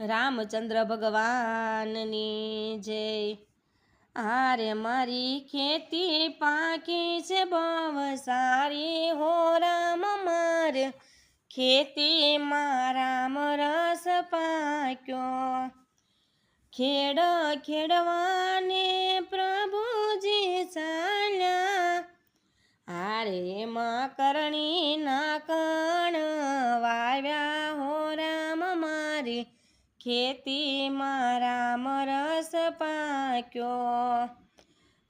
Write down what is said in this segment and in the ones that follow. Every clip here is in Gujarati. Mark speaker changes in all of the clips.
Speaker 1: રામચંદ્ર ભગવાનની જય. આરે મારી ખેતી પાકી છે બહુ સારી હો રામ માર. ખેતી રામ રસ પાક્યો. ખેડ ખેડવાને પ્રભુજી ચાલ્યા. આરે માં કરણી ના કણ વાવ્યા હો રામ મારી. ખેતીમાં રામ રસ પાક્યો.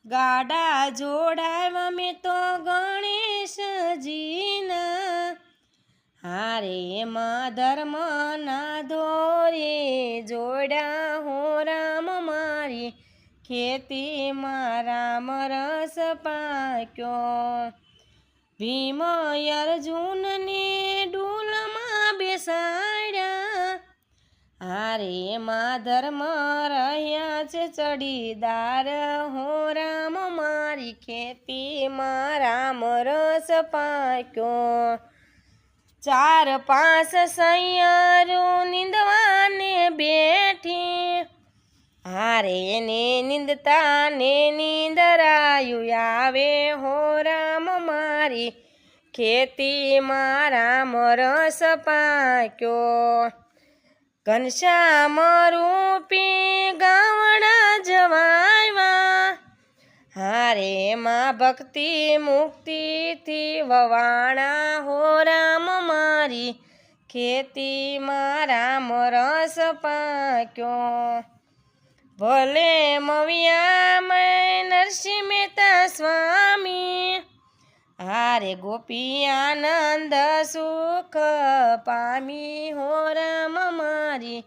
Speaker 1: ગાડા જોડાવ્યા મેં તો ગણેશજીના હારે માં ધર્મ ના ધોરે જોડા હો રામ મારી. ખેતીમાં રામ રસ પાક્યો. ભીમ અર્જુનને ધર્મ રહ્યા છે ચડીદાર. હો રામ મારી ખેતીમાં રામ રસ પાક્યો. ચાર પાંચ સૈયારો નીંદવાને બેઠી. હારે ને નિંદતા ને નીંદરાયું આવે. હો રામ મારી ખેતીમાં રામ રસ પાક્યો. ઘનશ્યામ રૂપી ગાવણા જવાયવા. હારે માં ભક્તિ મુક્તિથી વવાણા હો રામ મારી. ખેતીમાં રામ રસ પાક્યો. ભલે મવિયા મેં નરસિંહ મહેતા સ્વામી. હારે ગોપી આનંદ સુખ પામી હો રામ મારી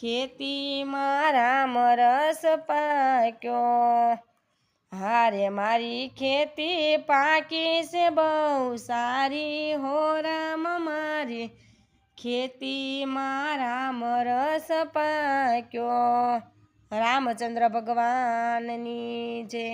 Speaker 1: ખેતીમાં રામ રસ પાક્યો. હારે મારી ખેતી પાકી છે, બહુ સારી. હો રામ મારી ખેતીમાં રામ રસ પાક્યો. રામચંદ્ર ભગવાનની જય.